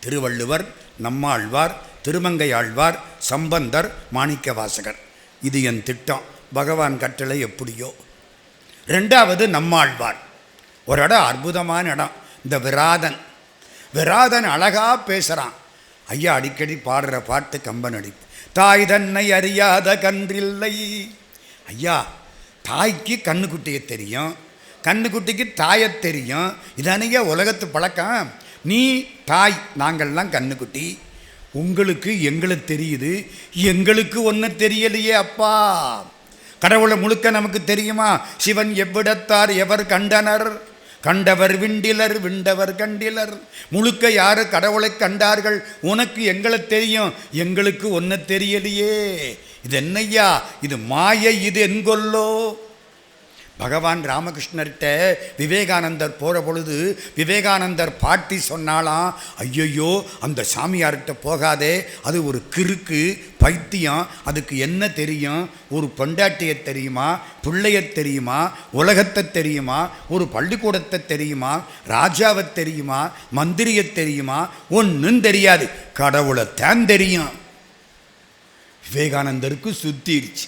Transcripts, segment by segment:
திருவள்ளுவர் நம்மாழ்வார் திருமங்கை ஆழ்வார் சம்பந்தர் மாணிக்க வாசகர் இது என் திட்டம். பகவான் கட்டளை எப்படியோ. ரெண்டாவது நம்மாழ்வார். ஒரு இடம் அற்புதமான இடம். இந்த விராதன். விராதன் அழகாக பேசுகிறான் ஐயா அடிக்கடி பாடுற பாட்டு கம்பன் அடிப்பு. தாய் தன்னை அறியாத கன்றில்லை. ஐயா தாய்க்கு கண்ணுக்குட்டியை தெரியும். கண்ணுக்குட்டிக்கு தாயை தெரியும். இதானையா உலகத்து பழக்கம். நீ தாய் நாங்கள்லாம் கண்ணுக்குட்டி. உங்களுக்கு எங்களுக்கு தெரியுது. எங்களுக்கு ஒன்றும் தெரியலையே அப்பா. கடவுளை முழுக்க நமக்கு தெரியுமா? சிவன் எவ்விடத்தார் எவர் கண்டனர்? கண்டவர் விண்டிலர் விண்டவர் கண்டிலர். முழுக்க யாரு கடவுளை கண்டார்கள்? உனக்கு எங்களை தெரியும். எங்களுக்கு ஒன்று தெரியலையே. இது என்னய்யா? இது மாயை இது என்கொல்லோ பகவான் ராமகிருஷ்ணர்கிட்ட விவேகானந்தர் போகிற பொழுது விவேகானந்தர் பாட்டி சொன்னாலாம் ஐயையோ அந்த சாமியார்கிட்ட போகாதே அது ஒரு கிறுக்கு பைத்தியம் அதுக்கு என்ன தெரியும்? ஒரு பொண்டாட்டியை தெரியுமா? பிள்ளைய தெரியுமா? உலகத்தை தெரியுமா? ஒரு பள்ளிக்கூடத்தை தெரியுமா? ராஜாவை தெரியுமா? மந்திரியை தெரியுமா? ஒன்றும் தெரியாது. கடவுளை தான் தெரியும். விவேகானந்தருக்கு சுத்திடுச்சு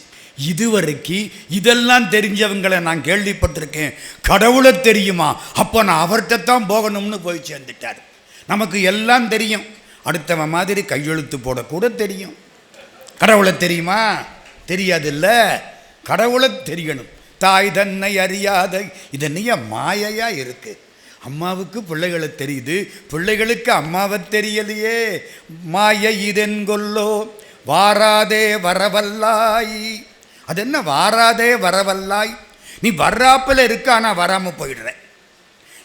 இதுவரைக்கு இதெல்லாம் தெரிஞ்சவங்களை நான் கேள்விப்பட்டிருக்கேன். கடவுளை தெரியுமா? அப்போ நான் அவர்கிட்ட தான் போகணும்னு போய் சேர்ந்துட்டார். நமக்கு எல்லாம் தெரியும். அடுத்தவன் மாதிரி கையெழுத்து போடக்கூட தெரியும். கடவுளை தெரியுமா? தெரியாதில்ல. கடவுளை தெரியணும். தாய் தன்னை அறியாத இது என்னைய இருக்குது அம்மாவுக்கு பிள்ளைகளை தெரியுது. பிள்ளைகளுக்கு அம்மாவை தெரியலையே. மாயை இதென்கொல்லோ. வாராதே வரவல்லாய். அது என்ன வாராதே வரவல்லாய். நீ வர்றாப்பில் இருக்க ஆனால் வராமல் போயிடுற.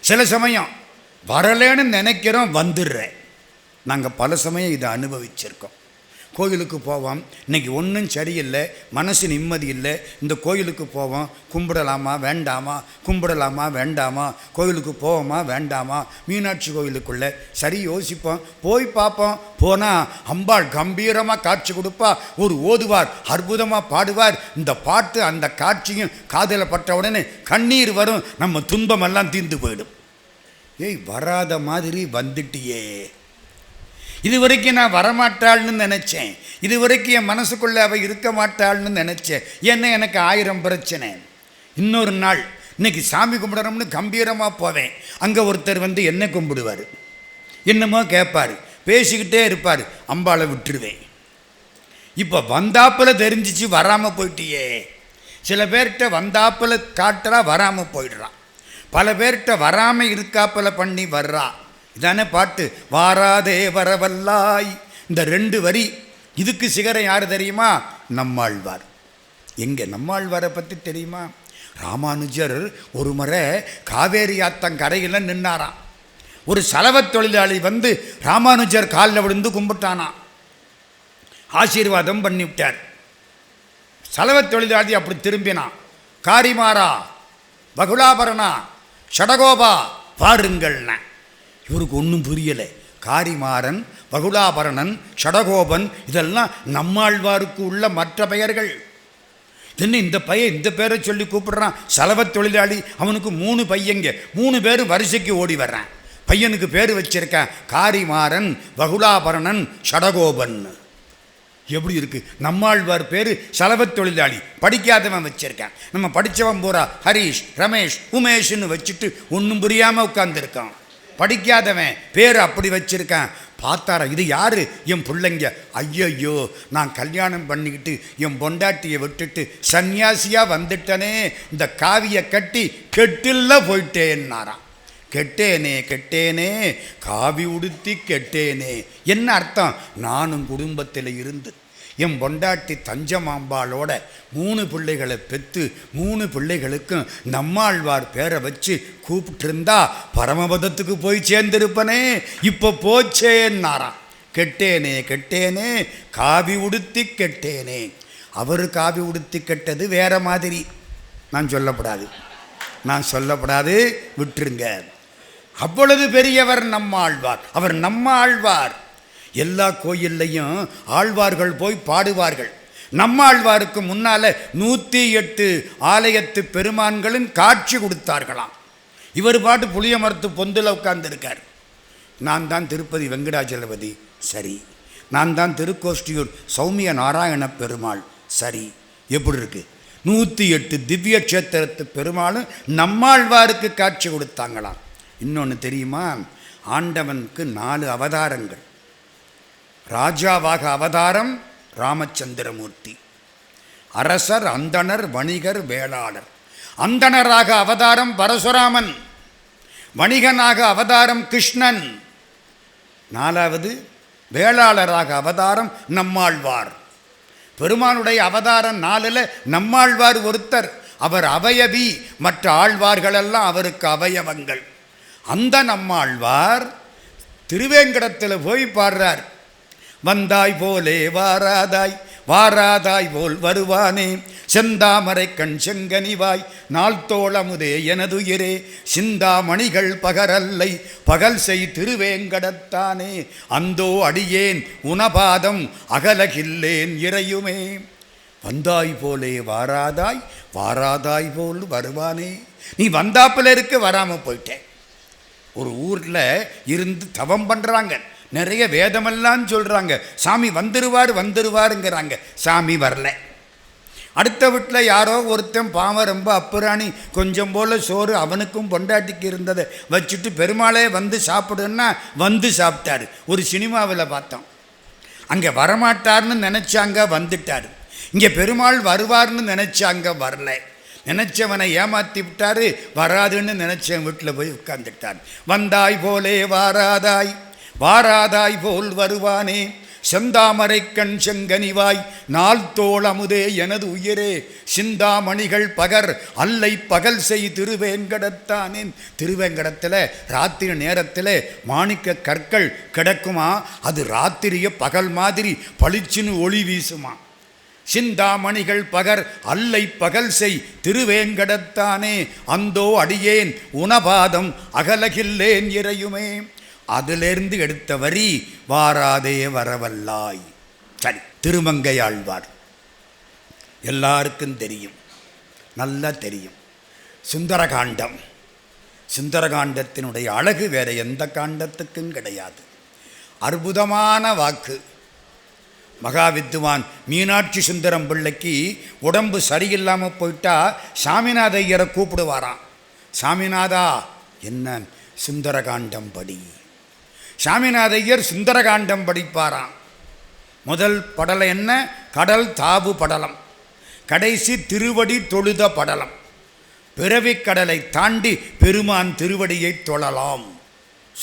சில சமயம் வரலேன்னு நினைக்கிறோம் வந்துடுறேன் நாங்கள் பல சமயம் இதை அனுபவிச்சிருக்கோம். கோயிலுக்கு போவோம். இன்றைக்கி ஒன்றும் சரியில்லை. மனசு நிம்மதி இல்லை. இந்த கோயிலுக்கு போவோம். கும்பிடலாமா? வேண்டாமா? கும்பிடலாமா? வேண்டாமா? கோயிலுக்கு போவோமா? வேண்டாமா? மீனாட்சி கோயிலுக்குள்ளே சரி யோசிப்போம். போய் பார்ப்போம். போனால் அம்பாள் கம்பீரமாக காட்சி கொடுப்பா. ஒரு ஓதுவார் அற்புதமாக பாடுவார். இந்த பாட்டு அந்த காட்சியும் காதில் பட்ட உடனே கண்ணீர் வரும். நம்ம துன்பமெல்லாம் தீர்ந்து போயிடும். ஏய் வராத மாதிரி வந்துட்டியே. இது வரைக்கும் நான் வரமாட்டாள்னு நினச்சேன். இது வரைக்கும் என் மனசுக்குள்ளே அவள் இருக்க மாட்டாள்னு நினச்சேன். ஏன்னா எனக்கு ஆயிரம் பிரச்சனை. இன்னொரு நாள் இன்னைக்கு சாமி கும்பிடணும்னு கம்பீரமாக போவேன். அங்கே ஒருத்தர் வந்து என்ன கும்பிடுவார்? என்னமோ கேட்பார் பேசிக்கிட்டே இருப்பார். அம்பாவை விட்டுருவேன். இப்போ வந்தாப்பில் தெரிஞ்சிச்சு வராமல் போயிட்டியே. சில பேர்கிட்ட வந்தாப்பில் காட்டுறா வராமல் போயிடுறான் பல பேர்கிட்ட வராமல் இருக்காப்பில் பண்ணி வர்றா. இதானே பாட்டு. வாராதே வரவல்லாய். இந்த ரெண்டு வரி இதுக்கு சிகரம் யார் தெரியுமா? நம்மாழ்வார். எங்கே நம்மாழ்வாரை பற்றி தெரியுமா? ராமானுஜர் ஒரு முறை காவேரி ஆத்தங்கரையில் நின்னாராம். ஒரு சலவத் தொழிலாளி வந்து ராமானுஜர் காலில் விழுந்து கும்பிட்டானாம். ஆசீர்வாதம் பண்ணிவிட்டார். சலவத் தொழிலாளி அப்படி திரும்பினான். காரிமாரா பகுலாபரணா ஷடகோபா பாருங்கள்ன. இவருக்கு ஒன்றும் புரியலை. காரிமாறன் பகுலாபரணன் ஷடகோபன் இதெல்லாம் நம்மாழ்வாருக்கு உள்ள மற்ற பெயர்கள். என்ன இந்த பையன் இந்த பேரை சொல்லி கூப்பிடுறான். சலவத் தொழிலாளி அவனுக்கு மூணு பையங்க. மூணு பேர் வரிசைக்கு ஓடி வர்றான். பையனுக்கு பேர் வச்சிருக்கேன். காரிமாறன் வகுலாபரணன் ஷடகோபன். எப்படி இருக்குது நம்மாழ்வார் பேர் சலவத் தொழிலாளி. படிக்காதவன் வச்சிருக்கான். நம்ம படித்தவன் பூரா ஹரீஷ் ரமேஷ் உமேஷ்னு வச்சுட்டு ஒன்றும் புரியாமல் உட்காந்துருக்கான் படிக்காதவன். பேர் அப்படி வச்சுருக்கேன். பார்த்தாரா இது யாரு? என் பிள்ளைங்க. ஐயையோ நான் கல்யாணம் பண்ணிக்கிட்டு என் பொண்டாட்டியை விட்டுட்டு சன்னியாசியாக வந்துட்டனே. இந்த காவியை கட்டி கெட்டில்ல போயிட்டேன்னாராம். கெட்டேனே கெட்டேனே. காவி உடுத்தி கெட்டேனே. என்ன அர்த்தம்? நானும் குடும்பத்தில் இருந்து என் பொண்டாட்டி தஞ்சமாம்பாளோட மூணு பிள்ளைகளை பெற்று மூணு பிள்ளைகளுக்கும் நம்மாழ்வார் பேரை வச்சு கூப்பிட்டுருந்தா பரமபதத்துக்கு போய் சேர்ந்திருப்பனே. இப்போ போச்சேன்னாராம் கெட்டேனே கெட்டேனே காவி உடுத்தி கெட்டேனே. அவர் காவி உடுத்தி கெட்டது வேற மாதிரி. நான் சொல்லப்படாது. நான் சொல்லப்படாது விட்டுருங்க. அவ்வளவு பெரியவர் நம்மாழ்வார். அவர் நம்ம ஆழ்வார் எல்லா கோயில்லையும் ஆழ்வார்கள் போய் பாடுவார்கள். நம்ம ஆழ்வாருக்கு முன்னால நூற்றி எட்டு ஆலயத்து பெருமான்களும் காட்சி கொடுத்தார்களாம். இவர் பாட்டு புளிய மரத்து பொந்தில் உட்கார்ந்துருக்கார். நான் தான் திருப்பதி வெங்கடாச்சலபதி சரி. நான் தான் திருக்கோஷ்டியூர் சௌமிய நாராயண பெருமாள் சரி. எப்படி இருக்கு? நூற்றி எட்டு திவ்ய கஷேத்திரத்து பெருமாளும் நம்மாழ்வாருக்கு காட்சி கொடுத்தாங்களாம். இன்னொன்று தெரியுமா? ஆண்டவனுக்கு நாலு அவதாரங்கள். ராஜாவாக அவதாரம் ராமச்சந்திரமூர்த்தி. அரசர் அந்தணர் வணிகர் வேளாளர். அந்தணராக அவதாரம் பரசுராமன். வணிகனாக அவதாரம் கிருஷ்ணன். நாலாவது வேளாளராக அவதாரம் நம்மாழ்வார். பெருமானுடைய அவதாரம் நாலில் நம்மாழ்வார் ஒருத்தர். அவர் அவயவி மற்ற ஆழ்வார்களெல்லாம் அவருக்கு அவயவங்கள். அந்த நம்மாழ்வார் திருவேங்கடத்தில் போய் பாடுறார். வந்தாய் போலே வாராதாய் வாராதாய் போல் வருவானே. செந்தாமரை கண் செங்கனிவாய் நாள்தோளமுதே எனதுயிரே. சிந்தாமணிகள் பகரல்லை பகல் செய் திருவேங்கடத்தானே. அந்தோ அடியேன் உணபாதம் அகலகில்லேன் இறையுமே. வந்தாய் போலே வாராதாய் வாராதாய் போல் வருவானே. நீ வந்தாப்பில் இருக்க வராமல் போயிட்டேன் ஒரு ஊரில் இருந்து தவம் பண்ணுறாங்க நிறைய வேதமெல்லாம் சொல்கிறாங்க சாமி வந்துருவார் வந்துருவாருங்கிறாங்க. சாமி வரல. அடுத்த வீட்டில் யாரோ ஒருத்தன் பாவம் ரொம்ப அப்புறாணி கொஞ்சம் போல் சோறு அவனுக்கும் பொண்டாட்டிக்கு இருந்ததை வச்சுட்டு பெருமாளே வந்து சாப்பிடுன்னா வந்து சாப்பிட்டாரு. ஒரு சினிமாவில் பார்த்தோம். அங்கே வரமாட்டார்னு நினச்சாங்க வந்துட்டார். இங்கே பெருமாள் வருவார்னு நினச்சாங்க வரல. நினச்சவனை ஏமாற்றி விட்டாரு வராதுன்னு நினச்சவன் வீட்டில் போய் உட்காந்துட்டார் வந்தாய் போலே வாராதாய். வாராதாய் போல் வருவானே செந்தாமரை கண் செங்கனிவாய் நாள் தோள் அமுதே எனது உயிரே சிந்தாமணிகள் பகர் அல்லை பகல் செய் திருவேங்கடத்தானேன். திருவேங்கடத்தில் ராத்திரி நேரத்தில் மாணிக்க கற்கள் கிடக்குமா? அது ராத்திரிய பகல் மாதிரி பளிச்சுன்னு ஒளி வீசுமா? சிந்தாமணிகள் பகர் அல்லை பகல் செய் திருவேங்கடத்தானே அந்தோ அடியேன் உணபாதம் அகலகில்லேன் இறையுமே. அதிலிருந்து எடுத்த வரி வாராதே வரவல்லாய். சரி திருமங்கையாழ்வார். எல்லாருக்கும் தெரியும் நல்லா தெரியும். சுந்தரகாண்டம். சுந்தரகாண்டத்தினுடைய அழகு வேறு எந்த காண்டத்துக்கும் கிடையாது. அற்புதமான வாக்கு. மகாவித்துவான் மீனாட்சி சுந்தரம் பிள்ளைக்கு உடம்பு சரியில்லாமல் போயிட்டா சாமிநாத ஐயரை கூப்பிடுவாராம். சாமிநாதா என்ன சுந்தரகாண்டம் படி? சாமிநாத ஐயர் சுந்தரகாண்டம் படிப்பாராம். முதல் படலம் என்ன? கடல் தாவு படலம். கடைசி திருவடி தொழுத படலம். பிறவிக் கடலை தாண்டி பெருமான் திருவடியை தொழலாம்.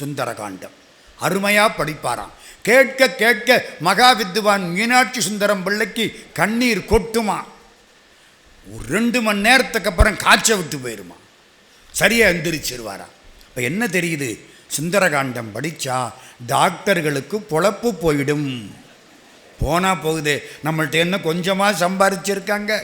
சுந்தரகாண்டம். அருமையாக படிப்பாராம். கேட்க கேட்க மகா வித்வான் மீனாட்சி சுந்தரம் பிள்ளைக்கு கண்ணீர் கொட்டுமா? ஒரு ரெண்டு மணி நேரத்துக்கு அப்புறம் காய்ச்ச விட்டு போயிருமா? சரியாக எந்திரிச்சிருவாரா? இப்போ என்ன தெரியுது? சுந்தரகாண்டம் படித்தா டாக்டர்களுக்கு பொழப்பு போயிடும். போனால் போகுது. நம்மள்ட்ட என்ன கொஞ்சமாக சம்பாரிச்சிருக்காங்க?